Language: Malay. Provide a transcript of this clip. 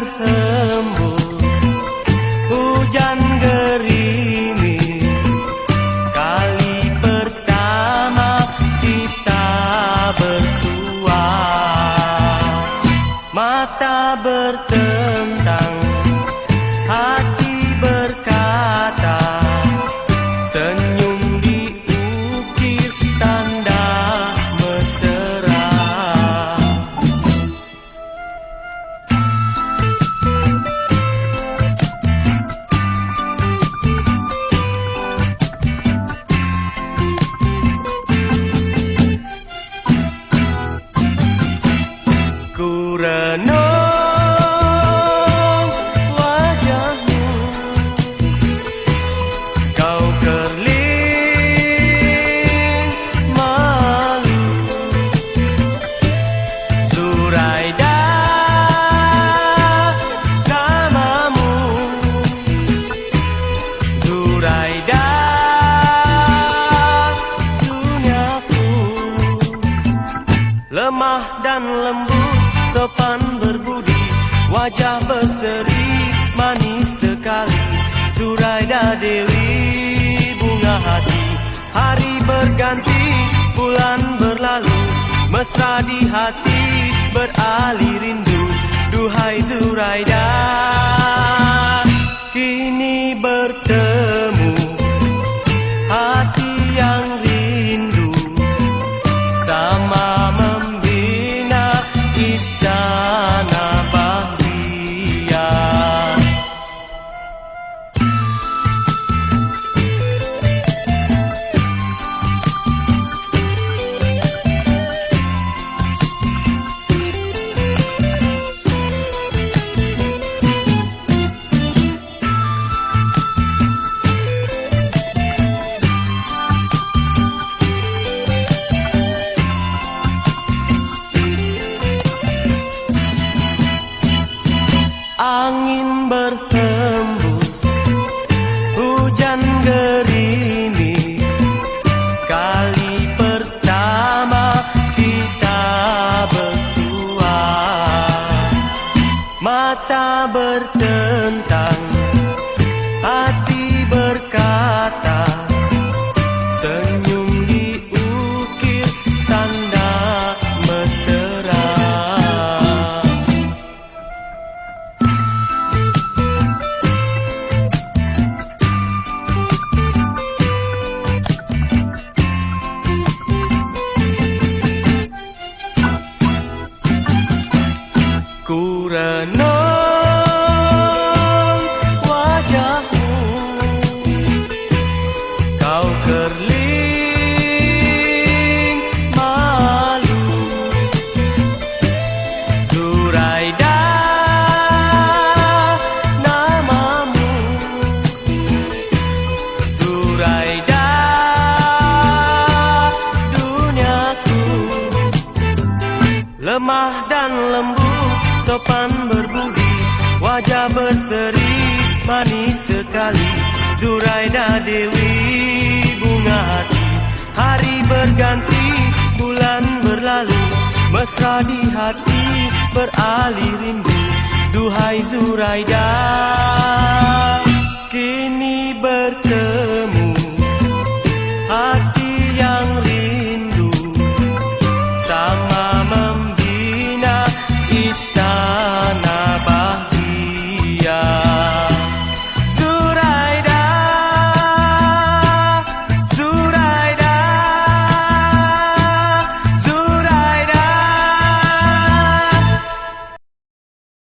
harta ramah dan lembut sopan berbudi wajah berseri manis sekali suraida dewi bunga hati. Hari berganti bulan berlalu mesra di hati beralih rindu duhai suraida kini bertemu bertemu Lemah dan lembut, sopan berbudi Wajah berseri, manis sekali Zuraida Dewi, bunga hati. Hari berganti, bulan berlalu Mesra di hati, beralih rindu Duhai Zuraida